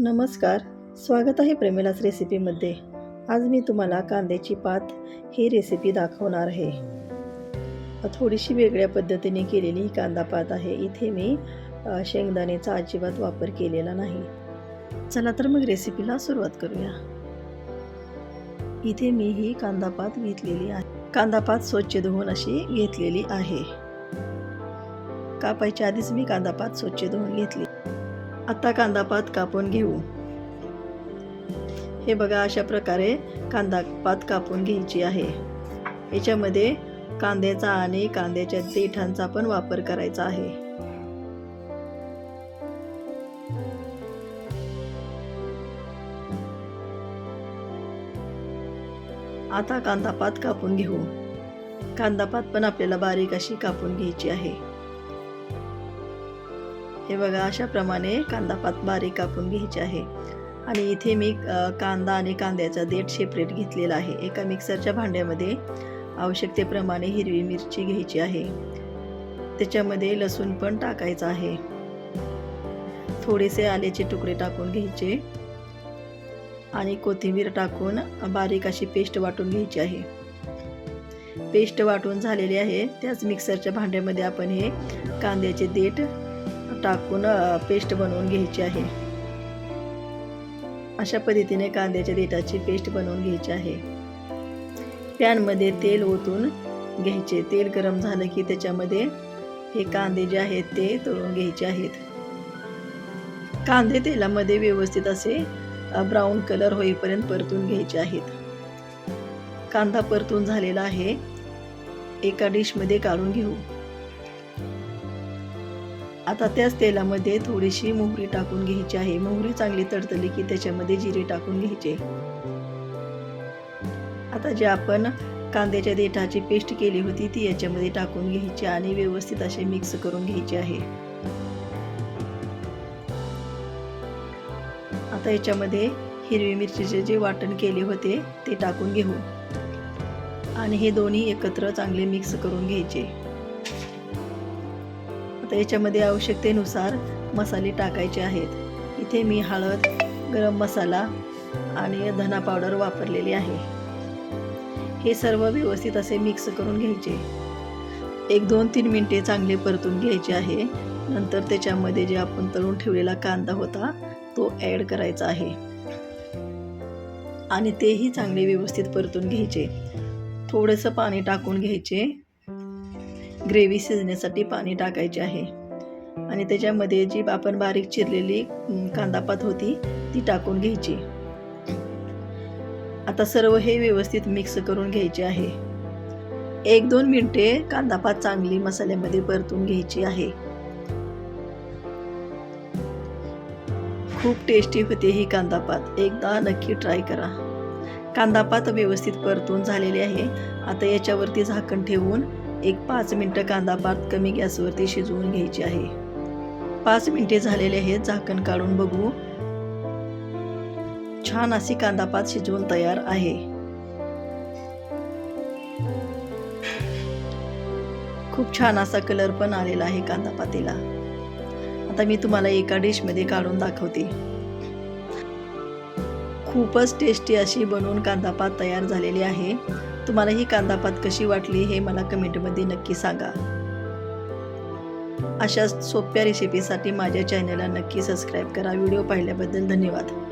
नमस्कार स्वागत आहे प्रेमिलास रेसिपीमध्ये. आज मी तुम्हाला कांद्याची पात ही रेसिपी दाखवणार आहे. थोडीशी वेगळ्या पद्धतीने केलेली ही कांदा पात आहे. इथे मी शेंगदाण्याचा अजिबात वापर केलेला नाही. चला तर मग रेसिपीला सुरुवात करूया. इथे मी ही कांदा पात घेतलेली आहे. कांदा पात स्वच्छ धुवून अशी घेतलेली आहे. कापायच्या आधीच मी कांदा पात स्वच्छ धुवून घेतली आता कांदापात कापून घेऊ. हे बघा अशा प्रकारे कांदापात कापून घ्यायची आहे. याच्यामध्ये कांद्याचा आणि कांद्याच्या देठांचा पण वापर करायचा आहे. आता कांदापात कापून घेऊ. कांदापात पण आपल्याला बारीक अशी कापून घ्यायची आहे. हे बघा अशाप्रमाणे कांदा पात बारीक कापून घ्यायचे आहे. आणि इथे मी कांदा आणि कांद्याचा देठ सेपरेट घेतलेला आहे. एका मिक्सरच्या भांड्यामध्ये आवश्यकतेप्रमाणे हिरवी मिरची घ्यायची आहे. त्याच्यामध्ये लसूण पण टाकायचं आहे. थोडेसे आल्याचे तुकडे टाकून घ्यायचे. आणि कोथिंबीर टाकून बारीक अशी पेस्ट वाटून घ्यायची आहे. पेस्ट वाटून झालेली आहे. त्याच मिक्सरच्या भांड्यामध्ये आपण हे कांद्याचे देठ टाकून पेस्ट बनवून घ्यायची आहे. अशा पद्धतीने कांद्याच्या देठाची पेस्ट बनवून घ्यायची आहे. पॅनमध्ये तेल ओतून घ्यायचे. तेल गरम झालं की त्याच्यामध्ये हे कांदे जे आहेत ते तळून घ्यायचे आहेत. कांदे तेलामध्ये व्यवस्थित असे ब्राऊन कलर होईपर्यंत परतून घ्यायचे आहेत. कांदा परतून झालेला आहे. एका डिशमध्ये काढून घेऊ. आता त्याच तेलामध्ये थोडीशी मोहरी टाकून घ्यायची आहे. मोहरी चांगली तडतली की त्याच्यामध्ये जिरे टाकून घ्यायचे. आता जे आपण कांद्याच्या देठाची पेस्ट केली होती ती याच्यामध्ये टाकून घ्यायची आणि व्यवस्थित असे मिक्स करून घ्यायचे आहे. आता याच्यामध्ये हिरवी मिरचीचे जे वाटण केले होते ते टाकून घेऊ. आणि हे दोन्ही एकत्र चांगले मिक्स करून घ्यायचे. आता याच्यामध्ये आवश्यकतेनुसार मसाले टाकायचे आहेत. इथे मी हळद गरम मसाला आणि धना पावडर वापरलेली आहे. हे सर्व व्यवस्थित असे मिक्स करून घ्यायचे. एक दोन तीन मिनटे चांगले परतून घ्यायचे आहे. नंतर त्याच्यामध्ये जे आपण तळून ठेवलेला कांदा होता तो ॲड करायचा आहे. आणि तेही चांगले व्यवस्थित परतून घ्यायचे. थोडंसं पाणी टाकून घ्यायचे. ग्रेव्ही शिजण्यासाठी पाणी टाकायचे आहे. आणि त्याच्यामध्ये जी आपण बारीक चिरलेली कांदापात होती ती टाकून घ्यायची. आता सर्व हे व्यवस्थित मिक्स करून घ्यायचे आहे. एक दोन मिनिटे कांदापात चांगली मसाल्यामध्ये परतून घ्यायची आहे. खूप टेस्टी होते ही कांदापात. एकदा नक्की ट्राय करा. कांदापात व्यवस्थित परतून झालेले आहे. आता याच्यावरती झाकण ठेवून एक पाच मिनटं कांदा पात कमी गॅसवरती शिजवून घ्यायची आहे. पाच मिनटे झालेले आहेत झाकण काढून बघू. छान अशी कांदा पात शिजवून तयार आहे. खूप छान असा कलर पण आलेला आहे कांदा पातीला. आता मी तुम्हाला एका डिशमध्ये काढून दाखवते. खूपच टेस्टी अशी बनवून कांदापात तयार झालेली आहे. तुम्हाला ही कांदापात कशी वाटली हे मला कमेंटमध्ये नक्की सांगा. अशा सोप्या रेसिपीसाठी माझ्या चॅनलला नक्की सबस्क्राईब करा. व्हिडिओ पाहिल्याबद्दल धन्यवाद.